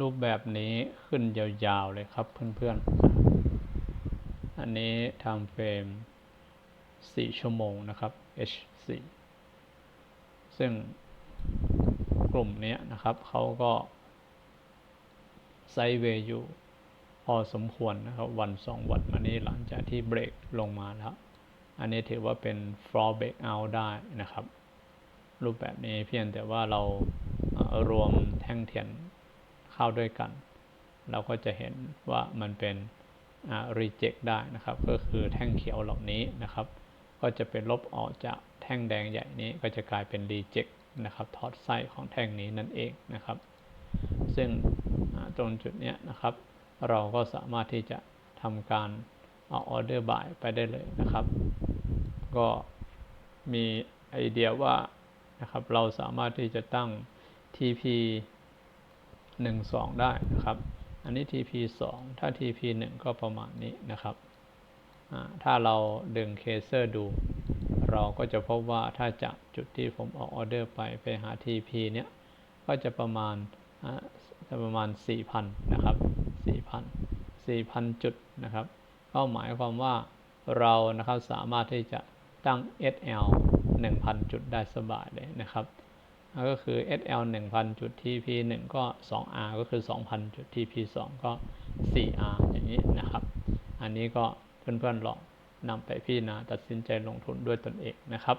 รูปแบบนี้ขึ้นยาวๆเลยครับเพื่อนๆ อันนี้ทำเฟรม 4 ชั่วโมงนะครับ H4 ซึ่งกลุ่มนี้นะครับเขาก็ไซเวย์อยู่พอสมควรนะครับวันสองวันมานี้หลังจากที่เบรกลงมาแล้ว อันนี้ถือว่าเป็น floor break out ได้นะครับ รูปแบบนี้เพียงแต่ว่าเรารวมแท่งเทียน เข้าด้วยกัน เราก็จะเห็นว่ามันเป็น reject ได้นะครับ ก็คือแท่งเขียวเหล่านี้นะครับ ก็จะเป็นลบออกจากแท่งแดงใหญ่นี้ก็จะกลายเป็น reject นะครับถอดไส้ของแท่งนี้นั่นเองนะครับ ซึ่งตรงจุดนี้นะครับ เราก็สามารถที่จะทำการเอาออเดอร์บายไปได้เลยนะครับ ก็มีไอเดียว่านะครับเราสามารถที่จะตั้ง TP 1 2 ได้นะครับ อันนี้ TP 2 ถ้า TP 1 ก็ประมาณนี้นะครับ ถ้าเราดึงเคเซอร์ดู เราก็จะพบว่าถ้าจากจุดที่ผมออกออเดอร์ไปไปหา TP เนี้ยก็จะประมาณจะประมาณ 4,000 นะครับ 4,000 4,000 จุดนะครับ ก็หมายความว่าเรานะครับสามารถที่จะตั้ง SL 1,000 จุดได้สบายเลยนะครับ ก็คือ SL 1,000 จุด TP 1ก็ 2R ก็คือ 2,000 จุด TP 2ก็ 4R อย่างนี้นะครับ อันนี้ก็เพื่อนๆลองนำไปพิจารณาตัดสินใจลงทุนด้วยตนเองนะครับ